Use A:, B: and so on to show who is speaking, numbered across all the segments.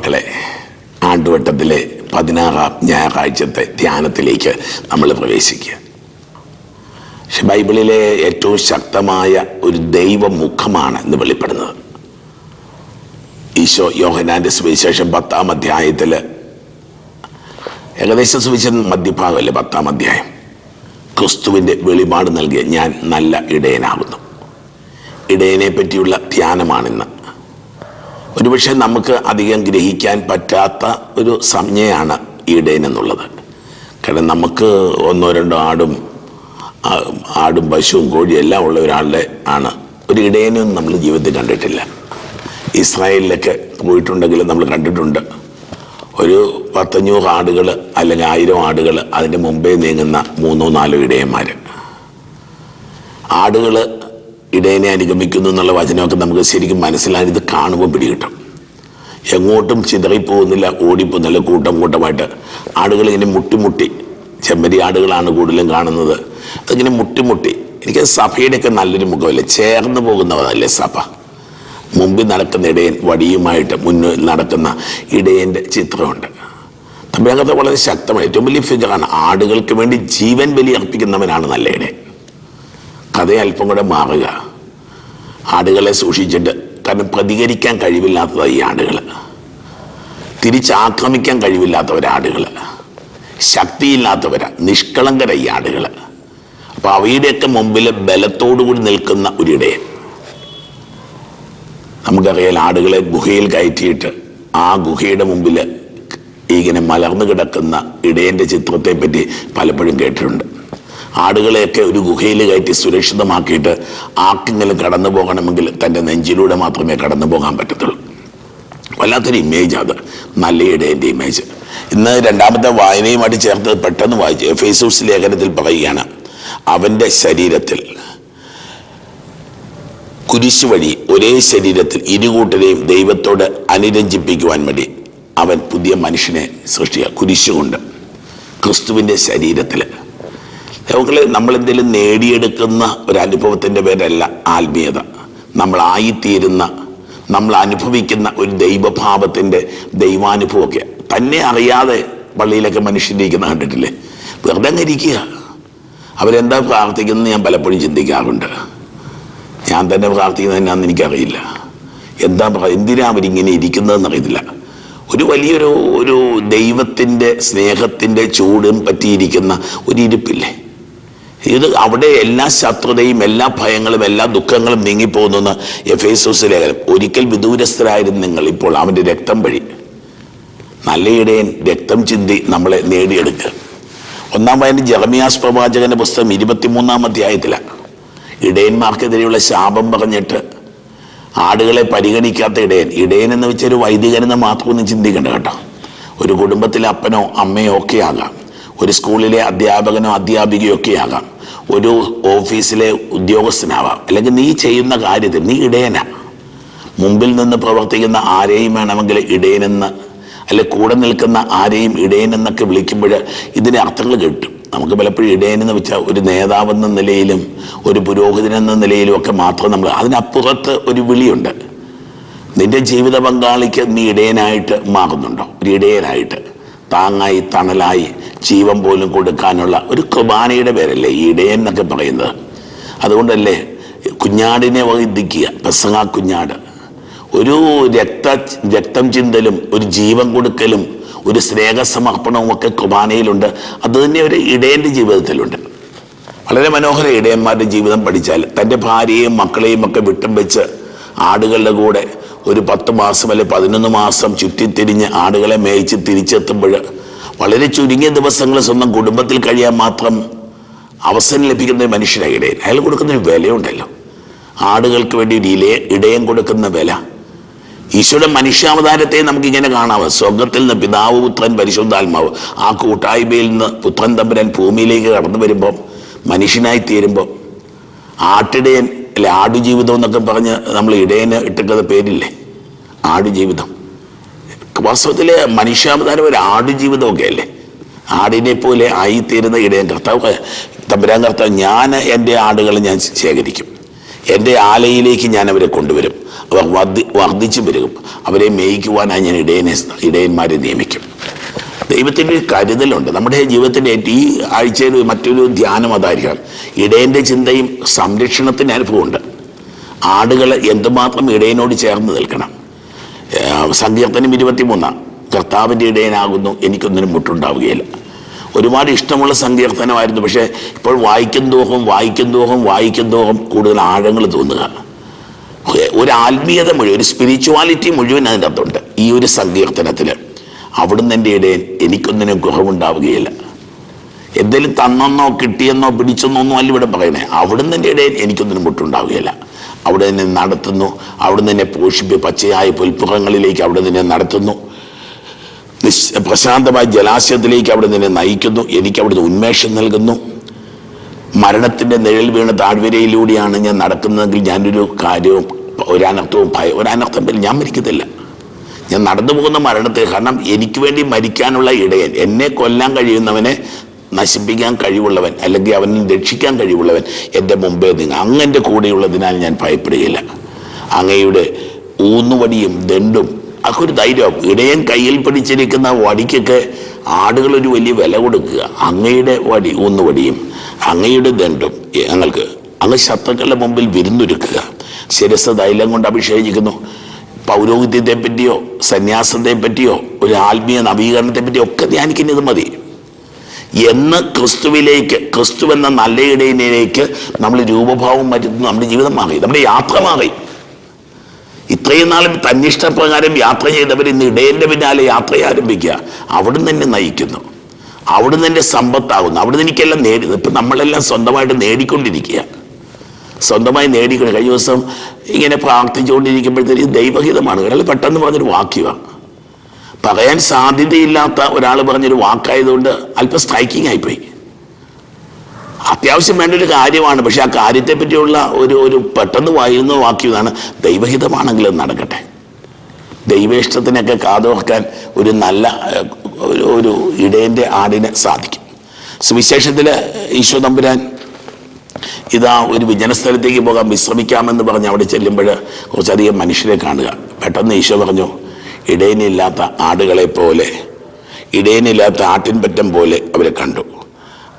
A: ദൈവമക്കളെ ആണ്ടുവട്ടത്തിലെ പതിനാറാം ഞായറാഴ്ചത്തെ ധ്യാനത്തിലേക്ക് നമ്മൾ പ്രവേശിക്കുക. പക്ഷെ ബൈബിളിലെ ഏറ്റവും ശക്തമായ ഒരു ദൈവമുഖമാണ് ഇന്ന് വെളിപ്പെടുന്നത്. ഈശോ യോഹനാന്റെ സുവിശേഷം പത്താം അധ്യായത്തിൽ ഏകദേശം സുവിശേഷം മധ്യഭാഗമല്ലേ പത്താം അധ്യായം? ക്രിസ്തുവിന്റെ വെളിപാട് നൽകിയ ഞാൻ നല്ല ഇടയനാകുന്നു. ഇടയനെ പറ്റിയുള്ള ധ്യാനമാണിന്ന്. ഒരുപക്ഷെ നമുക്ക് അധികം ഗ്രഹിക്കാൻ പറ്റാത്ത ഒരു സംജ്ഞയാണ് ഈടേൻ എന്നുള്ളത്. കാരണം നമുക്ക് ഒന്നോ രണ്ടോ ആടും ആടും പശുവും കോഴിയും എല്ലാം ഉള്ള ഒരാളുടെ ആണ്. ഒരു ഇടയനും നമ്മൾ ജീവിതത്തിൽ കണ്ടിട്ടില്ല. ഇസ്രായേലിലൊക്കെ പോയിട്ടുണ്ടെങ്കിലും നമ്മൾ കണ്ടിട്ടുണ്ട്. ഒരു പത്തഞ്ഞൂറ് ആടുകൾ അല്ലെങ്കിൽ ആയിരം ആടുകൾ അതിന്റെ മുമ്പേ നീങ്ങുന്ന മൂന്നോ നാലോ ഇടയന്മാർ ആടുകൾ ഇടയനെ അനുഗമിക്കുന്നു എന്നുള്ള വചനമൊക്കെ നമുക്ക് ശരിക്കും മനസ്സിലായത് കാണുമ്പോൾ പിടികിട്ടും. എങ്ങോട്ടും ചിതറിപ്പോകുന്നില്ല ഓടിപ്പോകുന്നില്ല കൂട്ടം കൂട്ടമായിട്ട്. ആടുകൾ ഇങ്ങനെ മുട്ടിമുട്ടി ചെമ്മരി ആടുകളാണ് കൂടുതലും കാണുന്നത്. അതിങ്ങനെ മുട്ടിമുട്ടി എനിക്ക് സഭയുടെയൊക്കെ നല്ലൊരു മുഖമല്ലേ? ചേർന്ന് പോകുന്നവതല്ലേ സഭ. മുമ്പിൽ നടക്കുന്ന ഇടയൻ വടിയുമായിട്ട് മുന്നിൽ നടക്കുന്ന ഇടയന്റെ ചിത്രമുണ്ട്. തമ്മിലകത്ത് വളരെ ശക്തമായ ഏറ്റവും വലിയ ഫിഗറാണ് ആടുകൾക്ക് വേണ്ടി ജീവൻ ബലി അർപ്പിക്കുന്നവനാണ് നല്ല ഇടയൻ. കഥ അല്പം കൂടെ മാറുക. ആടുകളെ സൂക്ഷിച്ചിട്ട് കാരണം പ്രതികരിക്കാൻ കഴിവില്ലാത്തതാണ് ഈ ആടുകൾ. തിരിച്ചാക്രമിക്കാൻ കഴിവില്ലാത്തവരാടുകൾ ശക്തിയില്ലാത്തവരാ നിഷ്കളങ്കര ഈ ആടുകൾ. അപ്പോൾ അവയുടെയൊക്കെ മുമ്പിൽ ബലത്തോടുകൂടി നിൽക്കുന്ന ഒരിടയൻ നമുക്കറിയാം ആടുകളെ ഗുഹയിൽ കയറ്റിയിട്ട് ആ ഗുഹയുടെ മുമ്പിൽ ഇങ്ങനെ മലർന്നു കിടക്കുന്ന ഇടയന്റെ ചിത്രത്തെ പറ്റി പലപ്പോഴും കേട്ടിട്ടുണ്ട്. ആടുകളെയൊക്കെ ഒരു ഗുഹയിൽ കയറ്റി സുരക്ഷിതമാക്കിയിട്ട് ആർക്കെങ്കിലും കടന്നു പോകണമെങ്കിൽ തന്റെ നെഞ്ചിലൂടെ മാത്രമേ കടന്നു പോകാൻ പറ്റത്തുള്ളൂ. വല്ലാത്തൊരു ഇമേജ് അത്. നല്ല ഇടേന്റെ ഇമേജ് ഇന്ന് രണ്ടാമത്തെ വായനയുമായിട്ട് ചേർത്ത് പെട്ടെന്ന് വായിച്ചു എഫേസൂസ് ലേഖനത്തിൽ പറയുകയാണ് അവന്റെ ശരീരത്തിൽ കുരിശു വഴി ഒരേ ശരീരത്തിൽ ഇരുകൂട്ടരെയും ദൈവത്തോട് അനുരഞ്ജിപ്പിക്കുവാൻ വേണ്ടി അവൻ പുതിയ മനുഷ്യനെ സൃഷ്ടിക്കുക. കുരിശുകൊണ്ട് ക്രിസ്തുവിന്റെ ശരീരത്തിൽ നമുക്ക് നമ്മൾ എന്തെങ്കിലും നേടിയെടുക്കുന്ന ഒരു അനുഭവത്തിന്റെ പേരല്ല ആത്മീയത. നമ്മളായിത്തീരുന്ന നമ്മൾ അനുഭവിക്കുന്ന ഒരു ദൈവഭാവത്തിന്റെ ദൈവാനുഭവമൊക്കെ. തന്നെ അറിയാതെ പള്ളിയിലൊക്കെ മനുഷ്യരിക്കുന്ന കണ്ടിട്ടില്ലേ? വെറുതെ അങ്ങ് ഇരിക്കുക. അവരെന്താ പ്രാർത്ഥിക്കുന്നത് ഞാൻ പലപ്പോഴും ചിന്തിക്കാറുണ്ട്. ഞാൻ തന്നെ പ്രാർത്ഥിക്കുന്നത് എന്നാന്ന് എനിക്കറിയില്ല. എന്താ എന്തിനാ അവരിങ്ങനെ ഇരിക്കുന്നതെന്ന് അറിയത്തില്ല. ഒരു വലിയൊരു ഒരു ദൈവത്തിന്റെ സ്നേഹത്തിന്റെ ചൂടും പറ്റിയിരിക്കുന്ന ഒരു ഇരിപ്പില്ലേ? ഇത് അവിടെ എല്ലാ ശത്രുതയും എല്ലാ ഭയങ്ങളും എല്ലാ ദുഃഖങ്ങളും നീങ്ങിപ്പോകുന്നു എഫ് എസോസ് ലേഖനം ഒരിക്കൽ വിദൂരസ്ഥരായിരുന്നു നിങ്ങൾ ഇപ്പോൾ അവന്റെ രക്തം വഴി. നല്ലയിടയൻ രക്തം ചിന്തി നമ്മളെ നേടിയെടുക്കുക. ഒന്നാം വായന ജർമിയാസ് പ്രവാചകന്റെ പുസ്തകം ഇരുപത്തിമൂന്നാം അധ്യായത്തിലാണ് ഇടയന്മാർക്കെതിരെയുള്ള ശാപം പറഞ്ഞിട്ട് ആടുകളെ പരിഗണിക്കാത്ത ഇടയൻ. ഇടയൻ എന്ന് വെച്ചൊരു വൈദികനെന്ന് മാത്രമൊന്നും ചിന്തിക്കേണ്ട കേട്ടോ. ഒരു കുടുംബത്തിലെ അപ്പനോ അമ്മയോ ഒക്കെ ആകാം. ഒരു സ്കൂളിലെ അധ്യാപകനോ അധ്യാപികയോ ഒക്കെ ആകാം. ഒരു ഓഫീസിലെ ഉദ്യോഗസ്ഥനാവാം. അല്ലെങ്കിൽ നീ ചെയ്യുന്ന കാര്യത്തിൽ നീ ഇടയന. മുമ്പിൽ നിന്ന് പ്രവർത്തിക്കുന്ന ആരെയും വേണമെങ്കിൽ ഇടയനെന്ന് അല്ലെ കൂടെ നിൽക്കുന്ന ആരെയും ഇടയനെന്നൊക്കെ വിളിക്കുമ്പോൾ ഇതിന് അർത്ഥങ്ങൾ കിട്ടും. നമുക്ക് പലപ്പോഴും ഇടയനെന്ന് വെച്ചാൽ ഒരു നേതാവെന്ന നിലയിലും ഒരു പുരോഹിതനെന്ന നിലയിലും ഒക്കെ മാത്രം നമ്മൾ അതിനപ്പുറത്ത് ഒരു വിളിയുണ്ട്. നിന്റെ ജീവിത പങ്കാളിക്ക് നീ ഇടയനായിട്ട് മാറുന്നുണ്ടോ? ഒരു ഇടയനായിട്ട്. താങ്ങായി തണലായി ജീവൻ പോലും കൊടുക്കാനുള്ള ഒരു കുർബാനയുടെ പേരല്ലേ ഈ ഇടയൻ എന്നൊക്കെ പറയുന്നത്. അതുകൊണ്ടല്ലേ കുഞ്ഞാടിനെ വൈദിക്കുക പെസങ്ങ കുഞ്ഞാട്. ഒരു രക്ത രക്തം ചിന്തലും ഒരു ജീവൻ കൊടുക്കലും ഒരു സ്നേഹസമർപ്പണവും ഒക്കെ കുർബാനയിലുണ്ട്. അത് തന്നെ ഒരു ഇടയന്റെ ജീവിതത്തിലുണ്ട്. വളരെ മനോഹര ഇടയന്മാരുടെ ജീവിതം പഠിച്ചാൽ തന്റെ ഭാര്യയെയും മക്കളെയും ഒക്കെ വിട്ടും വെച്ച് ആടുകളുടെ കൂടെ ഒരു പത്ത് മാസം അല്ലെ പതിനൊന്ന് മാസം ചുറ്റിത്തിരിഞ്ഞ് ആടുകളെ മേയിച്ച് തിരിച്ചെത്തുമ്പോൾ വളരെ ചുരുങ്ങിയ ദിവസങ്ങൾ സ്വന്തം കുടുംബത്തിൽ കഴിയാൻ മാത്രം അവസരം ലഭിക്കുന്ന ഒരു മനുഷ്യനായി അയാൾ കൊടുക്കുന്ന ഒരു വിലയുണ്ടല്ലോ. ആടുകൾക്ക് വേണ്ടി ഒരു ഇലയെ ഇടയം കൊടുക്കുന്ന വില. ഈശോയുടെ മനുഷ്യാവതാരത്തെ നമുക്കിങ്ങനെ കാണാം. സ്വർഗത്തിൽ നിന്ന് പിതാവ് പുത്രൻ പരിശുദ്ധാത്മാവ് ആ കൂട്ടായ്മയിൽ നിന്ന് പുത്രൻ തമ്പുരാൻ ഭൂമിയിലേക്ക് കടന്നു വരുമ്പോൾ മനുഷ്യനായി തീരുമ്പോൾ ആട്ടിടയൻ അല്ലെ ആടുജീവിതം എന്നൊക്കെ പറഞ്ഞ് നമ്മൾ ഇടയന് ഇട്ടിട്ടത് പേരില്ലേ? ആടുജീവിതം. വാസ്തവത്തിലെ മനുഷ്യാവതാരം ഒരു ആടുജീവിതമൊക്കെ അല്ലേ? ആടിനെ പോലെ ആയിത്തീരുന്ന ഇടയൻ കർത്താവ് തമ്പുരാൻ കർത്താവ് ഞാൻ എന്റെ ആടുകളെ ഞാൻ ശേഖരിക്കും. എന്റെ ആലയിലേക്ക് ഞാൻ അവരെ കൊണ്ടുവരും. അവർ വർദ്ധി വർദ്ധിച്ചു വരും അവരെ മേയിക്കുവാനായി ഞാൻ ഇടയനെ ഇടയന്മാരെ നിയമിക്കും. ദൈവത്തിന്റെ ഒരു കരുതലുണ്ട്. നമ്മുടെ ജീവിതത്തിന്റെ ഈ ആഴ്ചയിൽ മറ്റൊരു ധ്യാനം അതായിരിക്കണം. ഇടയന്റെ ചിന്തയും സംരക്ഷണത്തിന്റെ അനുഭവമുണ്ട്. ആടുകൾ എന്തുമാത്രം ഇടയനോട് ചേർന്ന് നിൽക്കണം. സങ്കീർത്തനം ഇരുപത്തിമൂന്നാം. കർത്താവിന്റെ ഇടയനാകുന്നു എനിക്കൊന്നിനും മുട്ടുണ്ടാവുകയില്ല. ഒരുപാട് ഇഷ്ടമുള്ള സങ്കീർത്തനമായിരുന്നു പക്ഷേ ഇപ്പോൾ വായിക്കും തോറും വായിക്കും തോറും വായിക്കും തോറും കൂടുതൽ ആഴങ്ങൾ തോന്നുക. ഒരു ആത്മീയത മുഴുവൻ ഒരു സ്പിരിച്വാലിറ്റി മുഴുവൻ അതിന്റെ അകത്തുണ്ട് ഈ ഒരു സങ്കീർത്തനത്തിൽ. അവിടുന്ന് എന്റെ ഇടയിൽ എനിക്കൊന്നിനും ഗുഹമുണ്ടാവുകയില്ല എന്തെങ്കിലും തന്നെന്നോ കിട്ടിയെന്നോ പിടിച്ചെന്നോ ഒന്നും അല്ല ഇവിടെ പറയണേ അവിടുന്ന് എന്റെ ഇടയിൽ എനിക്കൊന്നിനും മുട്ടുണ്ടാവുകയില്ല. അവിടെ നിന്നെ നടത്തുന്നു. അവിടെ നിന്നെ പോഷിപ്പ് പച്ചയായ പുൽപ്പുറങ്ങളിലേക്ക് അവിടെ നിന്നെ നടത്തുന്നു. പ്രശാന്തമായ ജലാശയത്തിലേക്ക് അവിടെ നിന്നെ നയിക്കുന്നു. എനിക്ക് അവിടുന്ന് ഉന്മേഷം നൽകുന്നു. മരണത്തിന്റെ നിഴൽ വീണ താഴ്വരയിലൂടെയാണ് ഞാൻ നടക്കുന്നതെങ്കിൽ ഞാനൊരു കാര്യവും ഒരനർത്ഥവും ഒരനർത്ഥം വരും ഞാൻ മരിക്കത്തില്ല. ഞാൻ നടന്നു പോകുന്ന മരണത്തെ കാരണം എനിക്ക് വേണ്ടി മരിക്കാനുള്ള ഇടയൻ എന്നെ കൊല്ലാൻ കഴിയുന്നവനെ നശിപ്പിക്കാൻ കഴിവുള്ളവൻ അല്ലെങ്കിൽ അവനെ രക്ഷിക്കാൻ കഴിവുള്ളവൻ എന്റെ മുമ്പേ നിങ്ങൾ അങ്ങന്റെ കൂടെയുള്ളതിനാൽ ഞാൻ ഭയപ്പെടുകയില്ല. അങ്ങയുടെ ഊന്നുവടിയും ദണ്ടും അതൊക്കെ ഒരു ധൈര്യം ഇടയൻ കയ്യിൽ പിടിച്ചിരിക്കുന്ന വടിക്കൊക്കെ ആടുകൾ ഒരു വലിയ വില കൊടുക്കുക. അങ്ങയുടെ വടി ഊന്നുവടിയും അങ്ങയുടെ ദണ്ടും ഞങ്ങൾക്ക് അങ്ങ് ശത്രുക്കളുടെ മുമ്പിൽ വിരുന്നൊരുക്കുക. ശിരസ് തൈലം കൊണ്ട് അഭിഷേകിക്കുന്നു. പൗരോഹിത്യത്തെ പറ്റിയോ സന്യാസത്തെ പറ്റിയോ ഒരു ആത്മീയ നവീകരണത്തെ പറ്റിയോ ഒക്കെ ധ്യാനിക്കുന്നത് മതി. എന്ന് ക്രിസ്തുവിലേക്ക് ക്രിസ്തു എന്ന നല്ല ഇടയിലേക്ക് നമ്മൾ രൂപഭാവം വരുത്തുന്നു നമ്മുടെ ജീവിതം മാറി നമ്മുടെ യാത്ര മാറി. ഇത്രയും നാളും തന്നിഷ്ടപ്രകാരം യാത്ര ചെയ്തവർ ഇന്ന് ഇടയന്റെ പിന്നാലെ യാത്ര ആരംഭിക്കുക. അവിടുന്ന് തന്നെ നയിക്കുന്നു. അവിടുന്ന് എന്റെ സമ്പത്താകുന്നു. അവിടുന്ന് എനിക്കെല്ലാം നേടി ഇപ്പം നമ്മളെല്ലാം സ്വന്തമായിട്ട് നേടിക്കൊണ്ടിരിക്കുക. സ്വന്തമായി നേടിക്കണം കഴിഞ്ഞ ദിവസം ഇങ്ങനെ പ്രാർത്ഥിച്ചുകൊണ്ടിരിക്കുമ്പോഴത്തേക്ക് ദൈവഹിതമാണ്. അല്ലെങ്കിൽ പെട്ടെന്ന് പറഞ്ഞൊരു വാക്യമാണ് പറയാൻ സാധ്യതയില്ലാത്ത ഒരാൾ പറഞ്ഞൊരു വാക്കായതുകൊണ്ട് അല്പം സ്ട്രൈക്കിംഗ് ആയിപ്പോയി. അത്യാവശ്യം വേണ്ട ഒരു കാര്യമാണ് പക്ഷെ ആ കാര്യത്തെ പറ്റിയുള്ള ഒരു ഒരു പെട്ടെന്ന് വായിരുന്ന വാക്യമാണ് ദൈവഹിതമാണെങ്കിലും നടക്കട്ടെ. ദൈവേഷ്ടത്തിനൊക്കെ കാതോർക്കാൻ ഒരു നല്ല ഒരു ഇടയന്റെ ആടിന് സാധിക്കും. സുവിശേഷത്തിൽ ഈശോ തമ്പുരാൻ ഇതാ ഒരു വിജനസ്ഥലത്തേക്ക് പോകാൻ വിശ്രമിക്കാമെന്ന് പറഞ്ഞ് അവിടെ ചെല്ലുമ്പോൾ കുറച്ചധികം മനുഷ്യരെ കാണുക. പെട്ടെന്ന് ഈശോ പറഞ്ഞു ഇടയനില്ലാത്ത ആടുകളെ പോലെ ഇടയനില്ലാത്ത ആട്ടിൻപറ്റം പോലെ അവരെ കണ്ടു.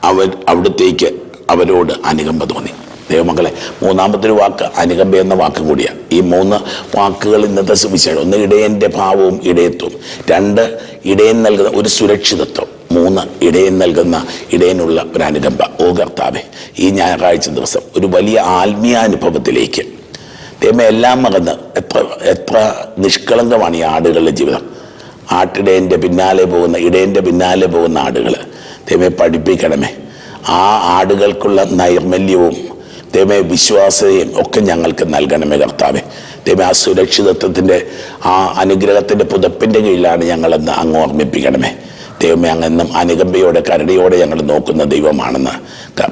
A: അവർ അവിടത്തേക്ക് അവരോട് അനുകമ്പ തോന്നി. ദൈവമക്കളെ മൂന്നാമത്തെ ഒരു വാക്ക് അനുകമ്പ എന്ന വാക്കും കൂടിയാണ് ഈ മൂന്ന് വാക്കുകൾ ഇന്നത്തെ സുവിശേഷം. ഒന്ന് ഇടയന്റെ ഭാവവും ഇടയത്വവും. രണ്ട് ഇടയൻ നൽകുന്ന ഒരു സുരക്ഷിതത്വം. മൂന്ന് ഇടയൻ നൽകുന്ന ഇടയനുള്ള ഒരു അനുകമ്പ ഓ കർത്താവെ ഈ ഞായറാഴ്ച ദിവസം ഒരു വലിയ ആത്മീയാനുഭവത്തിലേക്ക് ദൈവം എല്ലാം മറന്ന് എത്ര എത്ര നിഷ്കളങ്കമാണ് ഈ ആടുകളുടെ ജീവിതം. ആട്ടിടേന്റെ പിന്നാലെ പോകുന്ന ഇടേന്റെ പിന്നാലെ പോകുന്ന ആടുകൾ ദൈവമേ പഠിപ്പിക്കണമേ. ആ ആടുകൾക്കുള്ള നൈർമല്യവും ദൈവമേ വിശ്വാസതയും ഒക്കെ ഞങ്ങൾക്ക് നൽകണമേ കർത്താവെ. ദൈവമേ ആ സുരക്ഷിതത്വത്തിന്റെ ആ അനുഗ്രഹത്തിന്റെ പുതപ്പിന്റെ കീഴിലാണ് ഞങ്ങളെന്ന് അങ്ങ് ഓർമ്മിപ്പിക്കണമേ. ദൈവമേ അങ്ങെന്നും അനുകമ്പയോടെ കരടിയോടെ ഞങ്ങൾ നോക്കുന്ന ദൈവമാണെന്ന്.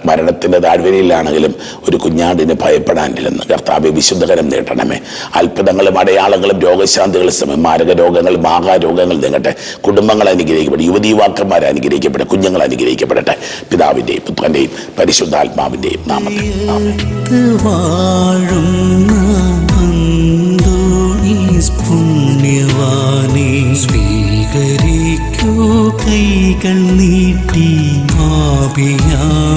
A: മരണത്തിന്റെ താഴ്വരയിലാണെങ്കിലും ഒരു കുഞ്ഞാടിന് ഭയപ്പെടാനില്ലെന്ന് കർത്താവെ വിശുദ്ധകരം നേട്ടണമേ. അത്ഭുതങ്ങളും അടയാളങ്ങളും രോഗശാന്തികളും മാരക രോഗങ്ങൾ മാഹാരോഗങ്ങൾ നീങ്ങട്ടെ. കുടുംബങ്ങൾ അനുഗ്രഹിക്കപ്പെടെ യുവതി യുവാക്കന്മാർ അനുഗ്രഹിക്കപ്പെടെ കുഞ്ഞുങ്ങൾ അനുഗ്രഹിക്കപ്പെടട്ടെ. പിതാവിന്റെയും പുത്രന്റെയും പരിശുദ്ധാത്മാവിന്റെയും നാമത്തിൽ.
B: കൈകൾ നീട്ടി ആപിയാമിൻ